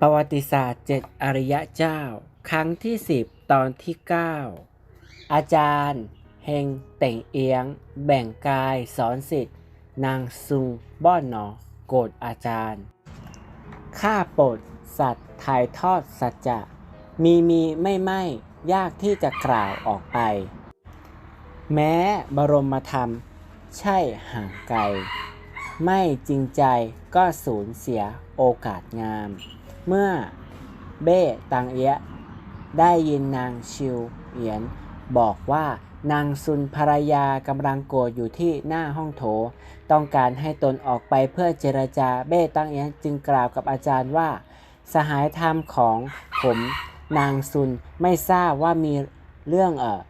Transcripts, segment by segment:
ประวัติศาสตร์เจ็ดอริยะเจ้า ครั้งที่ 10 ตอนที่ 9 อาจารย์เฮงเต่งเอียง แบ่งกายสอนสิทธิ์ นางซุงบ้อนหนอโกรธอาจารย์ข้าปรดสัตว์ถ่ายทอดสัจจะมีมีไม่ไม่ยากที่จะกล่าวออกไป แม้บรมธรรม ใช่ห่างไกล ไม่จริงใจก็สูญเสียโอกาสงาม เมื่อเบ้ตังเอียะได้ยินนางชิวเหยียน บอกว่านางซุนภรรยากำลังโกรธอยู่ที่หน้าห้องโถ ต้องการให้ตนออกไปเพื่อเจรจาเบ้ตังเอียะจึงกล่าวกับอาจารย์ว่า สหายธรรมของผมนางซุนไม่ทราบว่ามีเรื่องเออ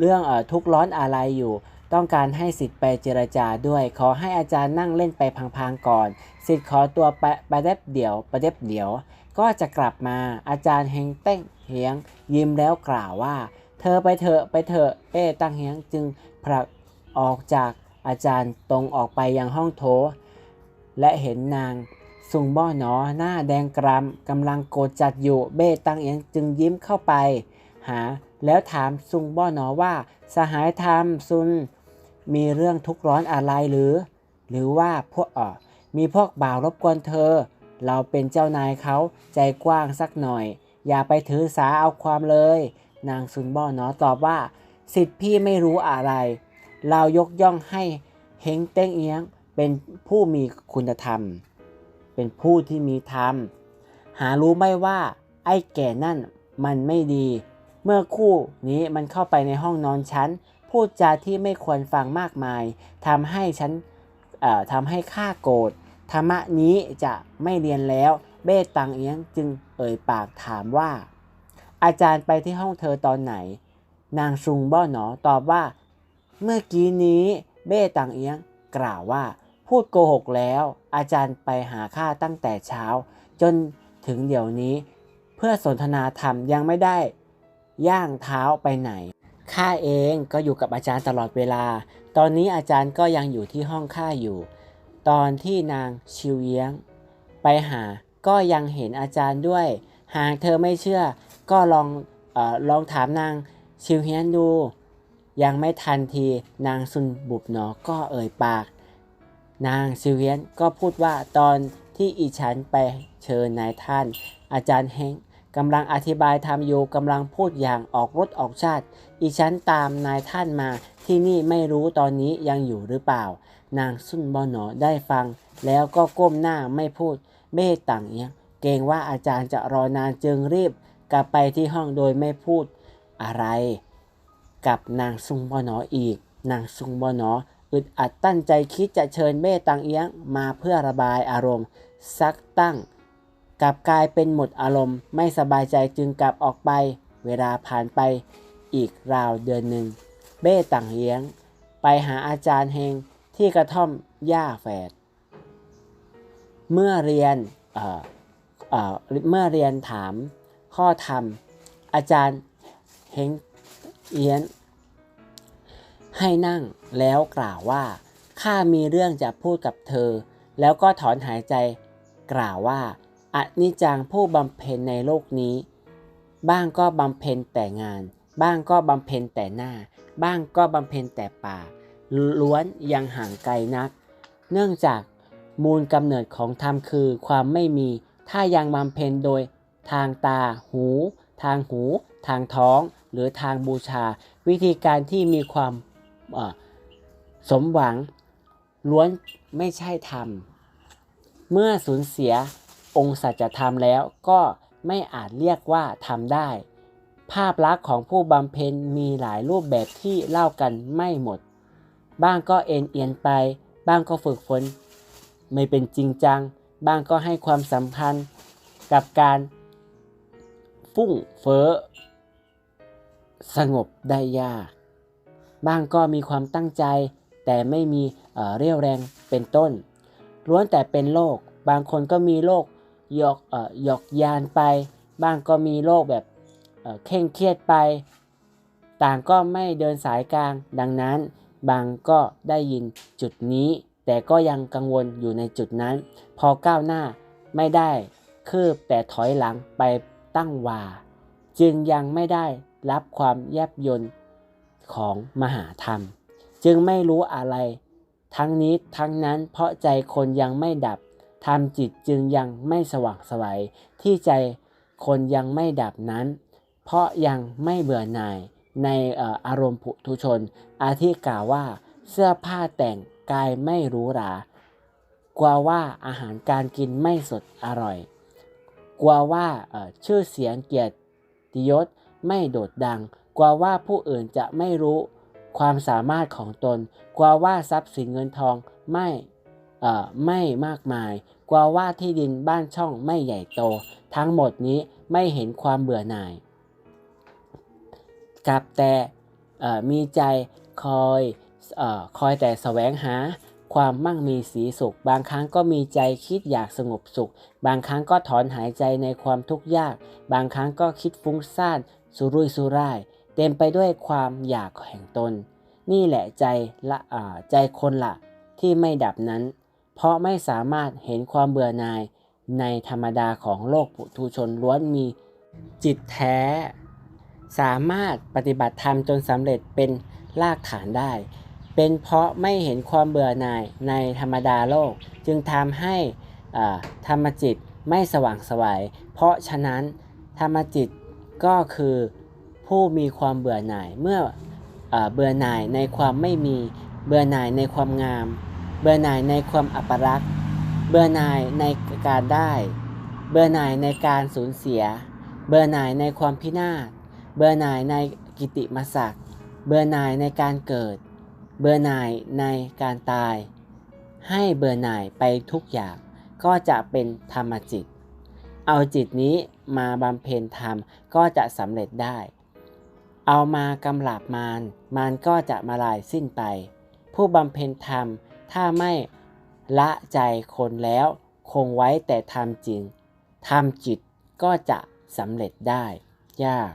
เรื่องเออทุกข์ร้อนอะไรอยู่ ต้องการให้สิทธิ์ไปเจรจาด้วย ขอให้อาจารย์นั่งเล่นไปพังๆก่อน สิทธิ์ขอตัวไปปเด็บเดี๋ยวไปเด็บเดี๋ยว ก็จะกลับมาอาจารย์เฮงเต้งเฮียง ยิ้มแล้วกล่าวว่า เธอไปเถอะไปเถอะเป้ตั้งเฮียงจึงผลักออกจากอาจารย์ตรงออกไปยังห้องโถและเห็นนางซุงบ้อหนอหน้าแดงกรำกำลังโกรธจัดอยู่เบ้ตั้งเอียงจึงยิ้มเข้าไป หา แล้วถามซุงบ้อหนอว่า สหายธรรมซุน มีเรื่องทุกข์ร้อนอะไรหรือ หรือว่าพวกออมีพวกบ่าวรบกวนเธอ เราเป็นเจ้านายเขาใจกว้างสักหน่อย อย่าไปถือสาเอาความเลย นางซุนบ้อนอตอบว่า สิทธิพี่ไม่รู้อะไร เรายกย่องให้เฮงเต้งเอียงเป็นผู้มีคุณธรรม เป็นผู้ที่มีธรรม หารู้ไหม่ว่า ไอ้แก่นั่นมันไม่ดี เมื่อคู่นี้มันเข้าไปในห้องนอนฉัน พูดจาที่ไม่ควรฟังมากมายทำให้ฉันเอ่อทำให้ข้าโกรธธรรมะนี้จะไม่เรียนแล้ว เบ้ตังเอียงจึงเอ่ยปากถามว่า อาจารย์ไปที่ห้องเธอตอนไหน นางซุงบ้อหนอตอบว่า เมื่อกี้นี้เบ้ตังเอียงกล่าวว่า พูดโกหกแล้ว อาจารย์ไปหาข้าตั้งแต่เช้า จนถึงเดี๋ยวนี้ เพื่อสนทนาธรรมยังไม่ได้ ย่างเท้าไปไหน ข้าเองก็อยู่กับอาจารย์ตลอดเวลา ตอนนี้อาจารย์ก็ยังอยู่ที่ห้องข้าอยู่ ตอนที่นางชิวเยียง ไปหาก็ยังเห็นอาจารย์ด้วย หากเธอไม่เชื่อ ก็ลองออลองถามนางชิวเฮียนดู ยังไม่ทันทีนางซุนบุบหนอก็เอ่ยปาก นางซิวเฮียนก็พูดว่าตอนที่อีฉันไปเชิญนายท่าน อาจารย์เฮง กำลังอธิบายธรรมอยู่กำลังพูดอย่างออกรถออกชาติ อีฉันตามนายท่านมาที่นี่ไม่รู้ตอนนี้ยังอยู่หรือเปล่า นางซุนบอหนอได้ฟัง แล้วก็ก้มหน้าไม่พูดเบ้ต่างเอียงเกรงว่าอาจารย์จะรอนานจึงรีบ กลับไปที่ห้องโดยไม่พูดอะไร กับนางซุงบอหนออีก นางซุงบอหนออึดอัดตั้งใจคิดจะเชิญเบ้ตังเอียงมาเพื่อระบายอารมณ์ ซักตั้ง กลับกลายเป็นหมดอารมณ์ ไม่สบายใจจึงกลับออกไป เวลาผ่านไปอีกราวเดือนหนึ่ง เบ้ตังเอียง ไปหาอาจารย์เฮงที่กระท่อมย่าแฝด เมื่อเรียนเอ่อเอ่อเมื่อเรียนถามข้อธรรม อาจารย์เฮงเอียน ให้นั่งแล้วกล่าวว่าข้ามีเรื่องจะพูดกับเธอ แล้วก็ถอนหายใจกล่าวว่า อนิจจังผู้บำเพ็ญในโลกนี้ บ้างก็บำเพ็ญแต่งาน บ้างก็บำเพ็ญแต่หน้า บ้างก็บำเพ็ญแต่ป่า ล้วนยังห่างไกลนัก เนื่องจากมูลกำเนิดของธรรมคือความไม่มี ถ้ายังบำเพ็ญโดยทางตา หู ทางหู ทางท้อง หรือทางบูชา วิธีการที่มีความสมหวัง ล้วนไม่ใช่ธรรม เมื่อสูญเสีย องค์สัจธรรมแล้วก็ไม่อาจเรียกว่าทำได้ ภาพลักษณ์ของผู้บำเพ็ญมีหลายรูปแบบที่เล่ากันไม่หมด บ้างก็เอ็นเอียนไป บ้างก็ฝึกฝนไม่เป็นจริงจัง บ้างก็ให้ความสำคัญกับการฟุ่งเฟ้อสงบได้ยาก บ้างก็มีความตั้งใจ แต่ไม่มีเอ่อเรี่ยวแรงเป็นต้น ล้วนแต่เป็นโรคบางคนก็มีโรค หยอกเอ่อหยอกยานไป บ้างก็มีโรคแบบเเคร่งเครียดไป ต่างก็ไม่เดินสายกลาง ดังนั้นบางก็ได้ยินจุดนี้ แต่ก็ยังกังวลอยู่ในจุดนั้น พอก้าวหน้าไม่ได้คืบแต่ถอยหลังไปตั้งวา จึงยังไม่ได้รับความแยบยนต์ของมหาธรรม จึงไม่รู้อะไร ทั้งนี้ทั้งนั้นเพราะใจคนยังไม่ดับ ทำจิตจึงยังไม่สว่างไสวัยที่ใจคนยังไม่ดับนั้น เพราะยังไม่เบื่อหน่ายในอารมณ์ปุถุชน อาทิกล่าวว่าเสื้อผ้าแต่งกายไม่หรู้หรากลัวว่าอาหารการกินไม่สดอร่อย กลัวว่าชื่อเสียงเกียรติยศไม่โดดดัง กลัวว่าผู้อื่นจะไม่รู้ความสามารถของตน กลัวว่าทรัพย์สินเงินทองไม่ ไม่มากมาย กลัวว่าที่ดินบ้านช่องไม่ใหญ่โต ทั้งหมดนี้ไม่เห็นความเบื่อหน่ายกลับแต่มีใจคอยออคอยแต่แสวงหาความมั่งมีสีสุข บางครั้งก็มีใจคิดอยากสงบสุข บางครั้งก็ถอนหายใจในความทุกข์ยาก บางครั้งก็คิดฟุ้งซ่านสุรุ่ยสุร่าย เต็มไปด้วยความอยากแห่งตน นี่แหละใจละใจคนละที่ไม่ดับนั้น เพราะไม่สามารถเห็นความเบื่อหน่ายในธรรมดาของโลกปุถุชนล้วนมีจิตแท้ สามารถปฏิบัติธรรมจนสำเร็จเป็นรากฐานได้ เป็นเพราะไม่เห็นความเบื่อหน่ายในธรรมดาโลก จึงทำให้ธรรมจิตไม่สว่างไสวัยเพราะฉะนั้นธรรมจิตก็คือผู้มีความเบื่อหน่ายเมื่ออเบื่อหน่ายในความไม่มีเบื่อหน่ายในความงาม เบื่อหน่ายในความอัปรักษ์เบื่อหน่ายในการได้ เบื่อหน่ายในการสูญเสีย เบื่อหน่ายในความพินาศ เบื่อหน่ายในกิติมศักดิ์เบื่อหน่ายในการเกิด เบื่อหน่ายในการตาย ให้เบื่อหน่ายไปทุกอย่างก็จะเป็นธรรมจิต เอาจิตนี้มาบำเพ็ญธรรมก็จะสำเร็จได้ เอามากำหลาบมารมารก็จะมาลายสิ้นไป ผู้บำเพ็ญธรรม ถ้าไม่ละใจคนแล้วคงไว้แต่ทำจริงทำจิตก็จะสำเร็จได้ ยาก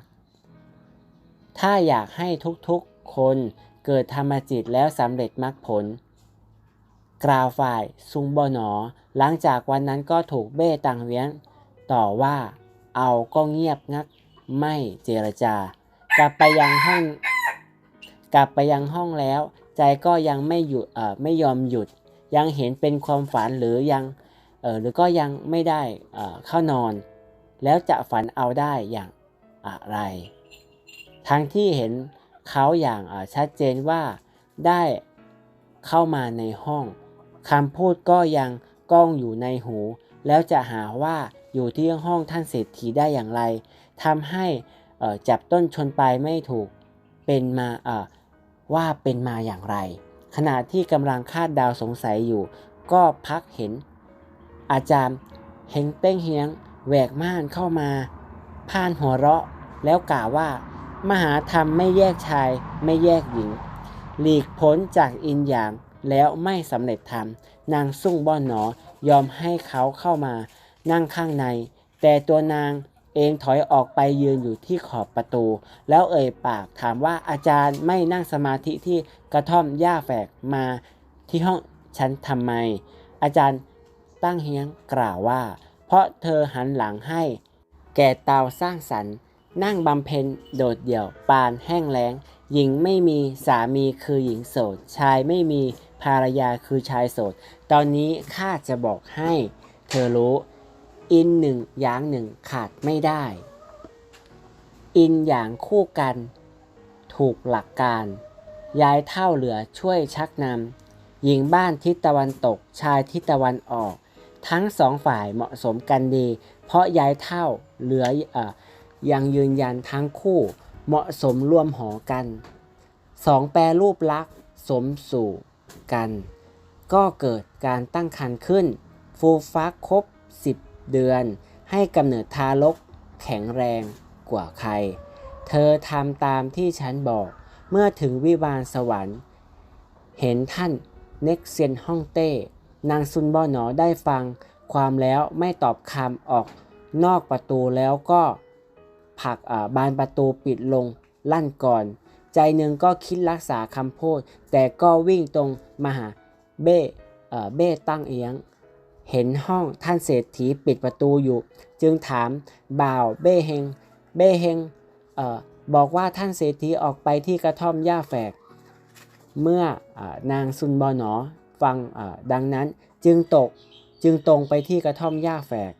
ถ้าอยากให้ทุกๆคนเกิดธรรมจิตแล้วสำเร็จมรรคผล กล่าวฝ่ายซุงบอหนอ หลังจากวันนั้นก็ถูกเบ้ตังเวียงต่อว่าเอาก็เงียบงักไม่เจรจา กลับไปยังห้อง กลับไปยังห้องแล้ว ใจก็ยังไม่หยุดเอ่อไม่ยอมหยุด ยังเห็นเป็นความฝันหรือยังเออหรือก็ยังไม่ได้เอ่อเข้านอน แล้วจะฝันเอาได้อย่างอะไร ทั้งที่เห็นเขาอย่างอ่อชัดเจนว่าได้เข้ามาในห้องคำพูดก็ยังก้องอยู่ในหู แล้วจะหาว่าอยู่ที่ห้องท่านเศรษฐีได้อย่างไรทำให้จับต้นชนปลายไม่ถูกเป็นมาเว่าเป็นมาอย่างไร ขณะที่กำลังคาดดาวสงสัยอยู่ ก็พักเห็น อาจารย์เฮงเต้งเฮียงแหวกม่านเข้ามาพ่านหัวเราะแล้วกล่าวว่า มหาธรรมไม่แยกชายไม่แยกหญิง หลีกพ้นจากอินอย่างแล้วไม่สำเร็จธรรม นางซุ่งบ้อนหนอยอมให้เขาเข้ามา นั่งข้างใน แต่ตัวนาง เองถอยออกไปยืนอยู่ที่ขอบประตู แล้วเอ่ยปากถามว่าอาจารย์ไม่นั่งสมาธิที่กระท่อมหญ้าแฝกมาที่ห้องฉันทำไม อาจารย์ตั้งเฮียงกล่าวว่า เพราะเธอหันหลังให้ แก่เตาสร้างสรรค์นั่งบำเพ็ญโดดเดี่ยวปานแห้งแล้ง หญิงไม่มีสามีคือหญิงโสด ชายไม่มีภรรยาคือชายโสด ตอนนี้ข้าจะบอกให้ เธอรู้ อินหนึ่งอย่างหนึ่งขาดไม่ได้ อินอย่างคู่กัน ถูกหลักการ ย้ายเท่าเหลือช่วยชักนำหญิงบ้านทิศตะวันตกชายทิศตะวันออก ทั้งสองฝ่ายเหมาะสมกันดี เพราะย้ายเท่าเหลืออ่อยังยืนยันทั้งคู่เหมาะสมร่วมหอกันสองแปรรูปลักษณ์สมสู่กัน ก็เกิดการตั้งครรภ์ขึ้น ฟูฟักครบ 10 เดือนให้กำเนิดทารกแข็งแรงกว่าใคร เธอทำตามที่ฉันบอก เมื่อถึงวิวานสวรรค์ เห็นท่านเน็กเซียนฮ่องเต้ นางซุนบ่อหนอได้ฟังความแล้วไม่ตอบคำออกนอกประตูแล้วก็ผลักบานประตูปิดลงลั่นก่อน ใจหนึ่งก็คิดรักษาคำพูด แต่ก็วิ่งตรงมาหาเบ้เบ้ตั้งเอียง เห็นห้องท่านเศรษฐีปิดประตูอยู่ จึงถามบ่าวเบ้เฮงเบ้เฮงเออบอกว่าท่านเศรษฐีออกไปที่กระท่อมหญ้าแฝก เมื่ออนางซุนบอหนอฟังดังนั้นจึงตกจึงตรงไปที่กระท่อมหญ้าแฝก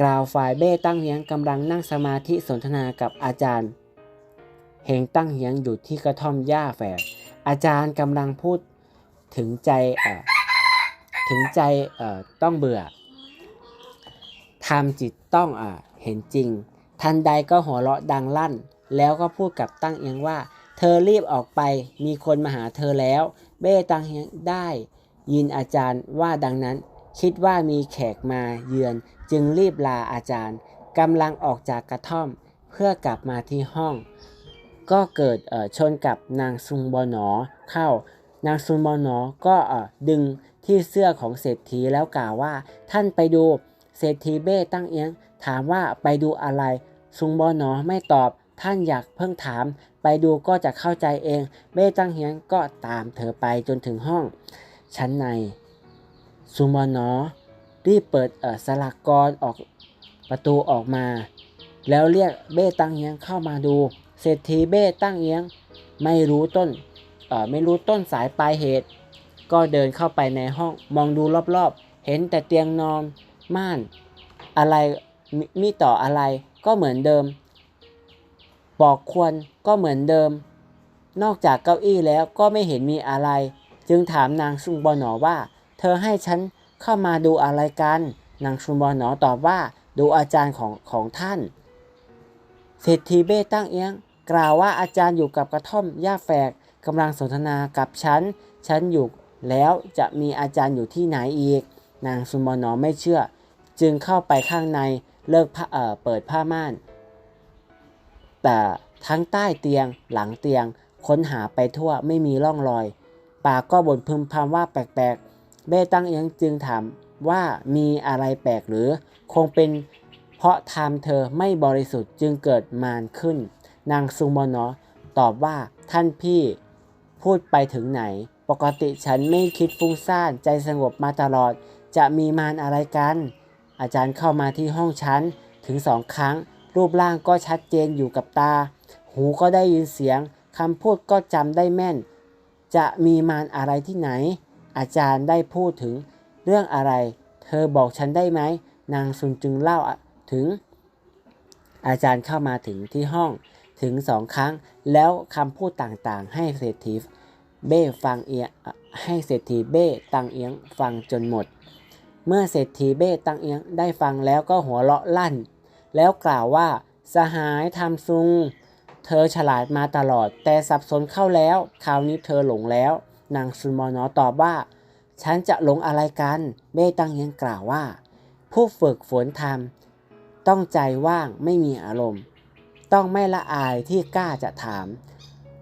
กล่าวฝ่ายเบ้ตั้งเฮียงกำลังนั่งสมาธิสนทนากับอาจารย์เฮงตั้งเฮียงอยู่ที่กระท่อมหญ้าแฝก อาจารย์กำลังพูดถึงใจ ถึงใจเอ่อต้องเบื่อทำจิตต้องอ่าเห็นจริง ทันใดก็หัวเราะดังลั่น แล้วก็พูดกับตั้งเอียงว่า เธอรีบออกไปมีคนมาหาเธอแล้ว เบ้ตังเฮียงได้ยินอาจารย์ว่าดังนั้น คิดว่ามีแขกมาเยือนจึงรีบลาอาจารย์กำลังออกจากกระท่อม เพื่อกลับมาที่ห้อง ก็เกิดชนกับนางซุงบอหนอเข้านางซุนบอหนอก็ดึง ที่เสื้อของเศรษฐีแล้วกล่าวว่า ท่านไปดูเศรษฐีเบ้ตั้งเอียง ถามว่าไปดูอะไร ซุงบอหนอไม่ตอบ ท่านอยากเพิ่งถาม ไปดูก็จะเข้าใจเอง เบ้ตั้งเฮียงก็ตามเธอไปจนถึงห้อง ชั้นใน ซุงบอหนอรีบเปิดสลักกรออกประตูออกมา แล้วเรียกเบ้ตั้งเฮียงเข้ามาดู เศรษฐีเบ้ตั้งเอียง ไม่รู้ต้นไม่รู้ต้นสายปลายเหตุ ก็เดินเข้าไปในห้องมองดูรอบๆ เห็นแต่เตียงนอนม่าน อะไรมมีต่ออะไรก็เหมือนเดิมปอกควรก็เหมือนเดิม นอกจากเก้าอี้แล้วก็ไม่เห็นมีอะไร จึงถามนางซุงบอหนอว่า เธอให้ฉันเข้ามาดูอะไรกัน นางซุงบอหนอตอบว่าดูอาจารย์ของของท่านเศรษฐีเบ้ตั้งเอียง กล่าวว่าอาจารย์อยู่กับกระท่อมหญ้าแฝกกำลังสนทนากับฉัน ฉันอยู่ แล้วจะมีอาจารย์อยู่ที่ไหนอีก นางซุนบอนอไม่เชื่อ จึงเข้าไปข้างในเลิกผ้าเอ่อเปิดผ้าม่าน แต่ทั้งใต้เตียงหลังเตียงค้นหาไปทั่วไม่มีร่องรอย ปากก็บ่นพึมพำว่าแปลกๆ เบ้ตั้งเอียงจึงถามว่ามีอะไรแปลกหรือ คงเป็นเพราะทำเธอไม่บริสุทธิ์จึงเกิดมารขึ้น นางซุงบอนอตอบว่าท่านพี่พูดไปถึงไหน ปกติฉันไม่คิดฟุ้งซ่านใจสงบมาตลอด จะมีมารอะไรกัน อาจารย์เข้ามาที่ห้องฉันถึงสองครั้ง รูปร่างก็ชัดเจนอยู่กับตา หูก็ได้ยินเสียงคำพูดก็จำได้แม่น จะมีมารอะไรที่ไหน อาจารย์ได้พูดถึงเรื่องอะไร เธอบอกฉันได้ไหม นางซุนจึงเล่าถึง อาจารย์เข้ามาถึงที่ห้องถึงสองครั้ง แล้วคำพูดต่างๆ ให้เศรษฐี เบ้ฟังเอียให้เศรษฐีเบ้ตังเอียงฟังจนหมด เมื่อเศรษฐีเบ้ตังเอียงได้ฟังแล้วก็หัวเราะลั่น แล้วกล่าวว่า สหายทำซุง เธอฉลาดมาตลอด แต่สับสนเข้าแล้ว คราวนี้เธอหลงแล้ว นางซุนมอนอตอบว่า ฉันจะหลงอะไรกัน เบ้ตังเอียงกล่าวว่า ผู้ฝึกฝนทำต้องใจว่างไม่มีอารมณ์ ต้องไม่ละอายที่กล้าจะถาม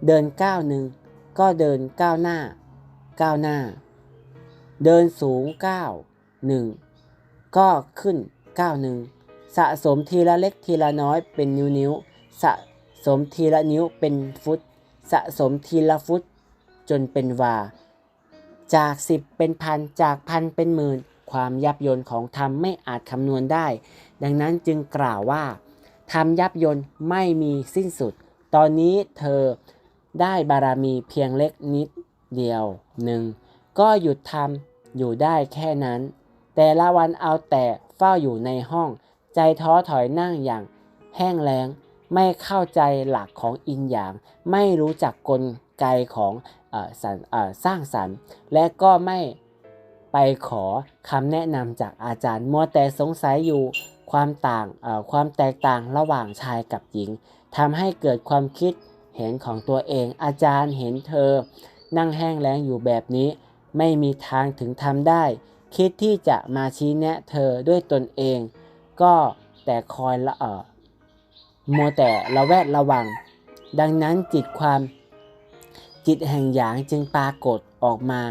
เดินก้าวหนึ่ง ก็เดินก้าวหน้าก้าวหน้า เดินสูงก้าวหนึ่งก็ขึ้นก้าวหนึ่งสะสมทีละเล็กทีละน้อยเป็นนิ้วนิ้วๆสะสมทีละนิ้วเป็นฟุต สะสมทีละฟุต จนเป็นวา จากสิบเป็นพันจากพันเป็นหมื่น ความยับยนของธรรมไม่อาจคำนวณได้ ดังนั้นจึงกล่าวว่าทำยับยนต์ไม่มีสิ้นสุด ตอนนี้เธอ ได้บารมีเพียงเล็กนิดเดียวหนึ่งก็หยุดทำอยู่ได้แค่นั้น แต่ละวันเอาแต่เฝ้าอยู่ในห้อง ใจท้อถอยนั่งอย่างแห้งแล้งไม่เข้าใจหลักของอินหยาง ไม่รู้จักกลไกของออสอสร้างสรรค์ และก็ไม่ไปขอคำแนะนำจากอาจารย์มัวแต่สงสัยอยู่ความต่างความแตกต่างระหว่างชายกับหญิงทำให้เกิดความคิด เห็นของตัวเอง อาจารย์เห็นเธอ นั่งแห้งแล้งอยู่แบบนี้ ไม่มีทางถึงทำได้ คิดที่จะมาชี้แนะเธอด้วยตนเอง ก็แต่คอยละเออมัวแต่ระแวดระวัง ดังนั้นจิตความจิตแห่งหยางจึงปรากฏออกมา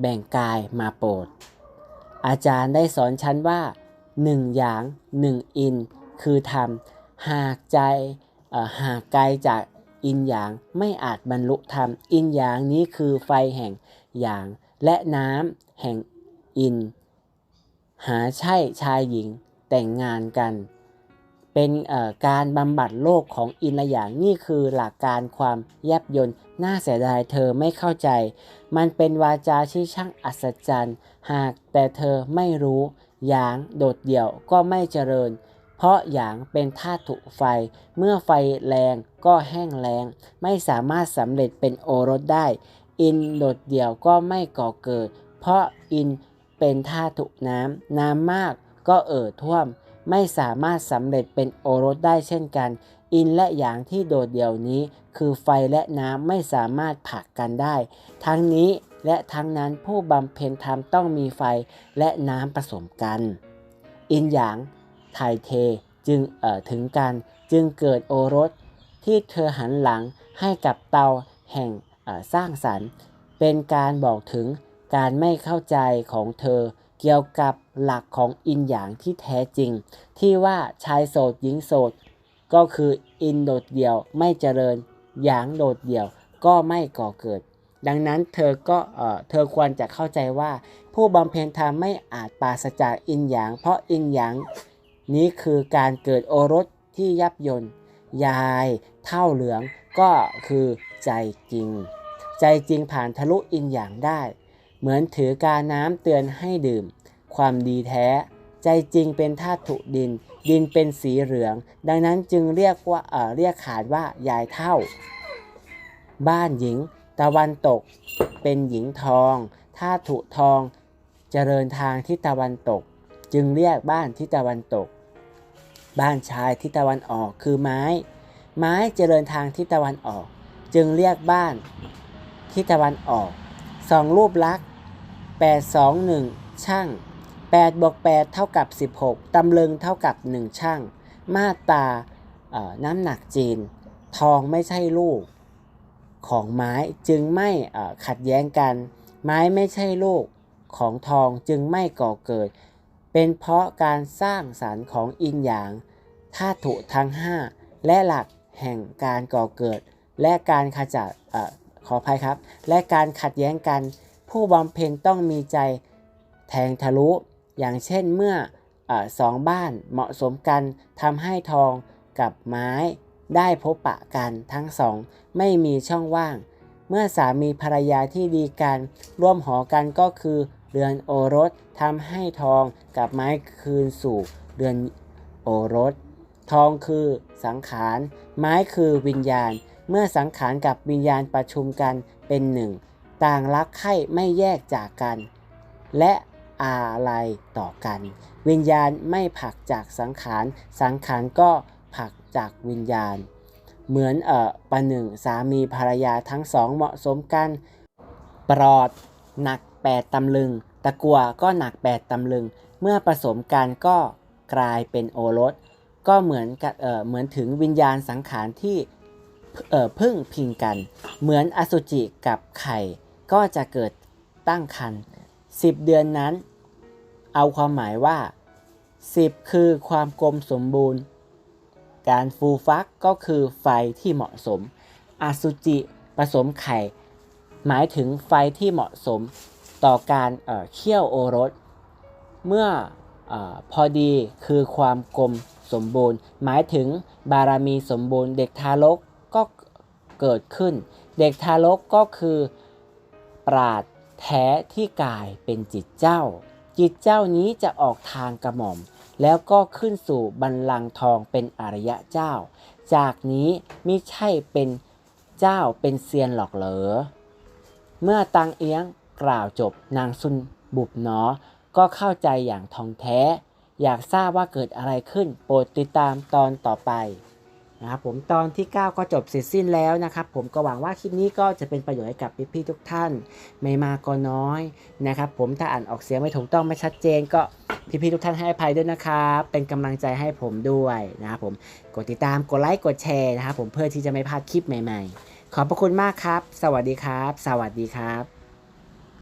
แบ่งกายมาโปรด อาจารย์ได้สอนฉันว่าหนึ่งหยางหนึ่งอินคือธรรมหากใจหากไกลจาก อินหยางไม่อาจบรรลุธรรม อินหยางนี้คือไฟแห่งหยาง และน้ำแห่งอิน หาใช่ชายหญิงแต่งงานกัน เป็นการบำบัดโลกของอินละอย่างนี่คือหลักการความแยบยนต์น่าเสียดายเธอไม่เข้าใจ มันเป็นวาจาที่ช่างอัศจรรย์ หากแต่เธอไม่รู้หยางโดดเดี่ยวก็ไม่เจริญ เพราะหยางเป็นธาตุไฟ เมื่อไฟแรงก็แห้งแล้ง ไม่สามารถสำเร็จเป็นโอรสได้ อินโดดเดี่ยวก็ไม่ก่อเกิด เพราะอินเป็นธาตุน้ำ น้ำมากก็เอ่อท่วม ไม่สามารถสำเร็จเป็นโอรสได้เช่นกัน อินและหยางที่โดดเดี่ยวนี้ คือไฟและน้ำไม่สามารถผลักกันได้ ทั้งนี้และทั้งนั้นผู้บำเพ็ญธรรมต้องมีไฟและน้ำผสมกัน อินหยาง ถ่ายเทจึงเอ่อถึงกันจึงเกิดโอรสที่เธอหันหลังให้กับเตาแห่งสร้างสรรค์ เป็นการบอกถึงการไม่เข้าใจของเธอเกี่ยวกับหลักของอินหยางที่แท้จริง ที่ว่าชายโสดหญิงโสด ก็คืออินโดดเดี่ยวไม่เจริญหยางโดดเดี่ยวก็ไม่ก่อเกิด ดังนั้นเธอก็เออเธอควรจะเข้าใจว่า ผู้บำเพ็ญธรรมไม่อาจปราศจากอินหยาง เพราะอินหยาง นี้คือการเกิดโอรสที่ยับยนยายเท่าเหลืองก็คือใจจริง ใจจริงผ่านทะลุอินหยางได้ เหมือนถือกาน้ำเตือนให้ดื่ม ความดีแท้ ใจจริงเป็นธาตุดิน ดินเป็นสีเหลือง ดังนั้นจึงเรียกว่าเออเรียกขานว่ายายเท่า บ้านหญิง ตะวันตก เป็นหญิงทองธาตุทอง เจริญทางทิศตะวันตก จึงเรียกบ้านทิศตะวันตก บ้านชายทิศตะวันออกคือไม้ ไม้เจริญทางทิศตะวันออก จึงเรียกบ้านทิศตะวันออกสองรูปลักษณ์8 2 1 ช่าง8บวก8เท่ากับ 16 ตำลึงเท่ากับ 1 ช่าง มาตาน้ำหนักจีน ทองไม่ใช่ลูกของไม้จึงไม่ขัดแย้งกัน ไม้ไม่ใช่ลูกของทองจึงไม่ก่อเกิด เป็นเพราะการสร้างสรรค์ของอินหยางธาตุทั้ง 5 และหลักแห่งการก่อเกิด และการขจัดอขออภัยครับ และการขัดแย้งกัน ผู้บำเพ็ญต้องมีใจแทงทะลุ อย่างเช่นเมื่อเออสองบ้านเหมาะสมกันทำให้ทองกับไม้ได้พบปะกันทั้งสอง ไม่มีช่องว่าง เมื่อสามีภรรยาที่ดีกันร่วมหอกันก็คือ เรือนโอรสทำให้ทองกับไม้คืนสู่เรือนโอรส ทองคือสังขาร ไม้คือวิญญาณ เมื่อสังขารกับวิญญาณประชุมกันเป็นหนึ่ง ต่างรักใคร่ไม่แยกจากกัน และอะไรต่อกัน วิญญาณไม่ผลักจากสังขาร สังขารก็ผลักจากวิญญาณ เหมือนเอ่อประหนึ่งสามีภรรยาทั้งสองเหมาะสมกัน ปลอดหนัก 8 ตำลึง ตะกัวก็หนัก 8 ตำลึง เมื่อผสมกันก็กลายเป็นโอรส ก็เหมือนกับเออเหมือนถึงวิญญาณสังขารที่เออพึ่งพิงกัน เหมือนอสุจิกับไข่ ก็จะเกิดตั้งครรภ์10 เดือนนั้น เอาความหมายว่า 10 คือความกลมสมบูรณ์ การฟูฟักก็คือไฟที่เหมาะสม อสุจิผสมไข่ หมายถึงไฟที่เหมาะสม ต่อการเคี่ยวโอรส เมื่อออพอดีคือความกลมสมบูรณ์ หมายถึงบารมีสมบูรณ์ เด็กทารกก็เกิดขึ้น เด็กทารกก็คือปราดแท้ที่กายเป็นจิตเจ้า จิตเจ้านี้จะออกทางกระหม่อม แล้วก็ขึ้นสู่บัลลังก์ทองเป็นอริยะเจ้า จากนี้มิใช่เป็นเจ้าเป็นเซียนหรอกเหรอเมื่อตังเอียง กล่าวจบนางซุนบุบหนอ ก็เข้าใจอย่างทองแท้ อยากทราบว่าเกิดอะไรขึ้น โปรดติดตามตอนต่อไปนะครับผมตอนที่ 9 ก็จบเสร็จสิ้นแล้วนะครับ ผมก็หวังว่าคลิปนี้ก็จะเป็นประโยชน์ให้กับพี่ๆทุกท่าน ไม่มากก็น้อยนะครับ ผมถ้าอ่านออกเสียงไม่ถูกต้องไม่ชัดเจนก็พี่ๆทุกท่านให้อภัยด้วยนะครับเป็นกำลังใจให้ผมด้วยนะครับผมกดติดตามกดไลค์กดแชร์นะครับผมเพื่อที่จะไม่พลาดคลิปใหม่ ๆ ขอบพระคุณมากครับ สวัสดีครับ สวัสดีครับ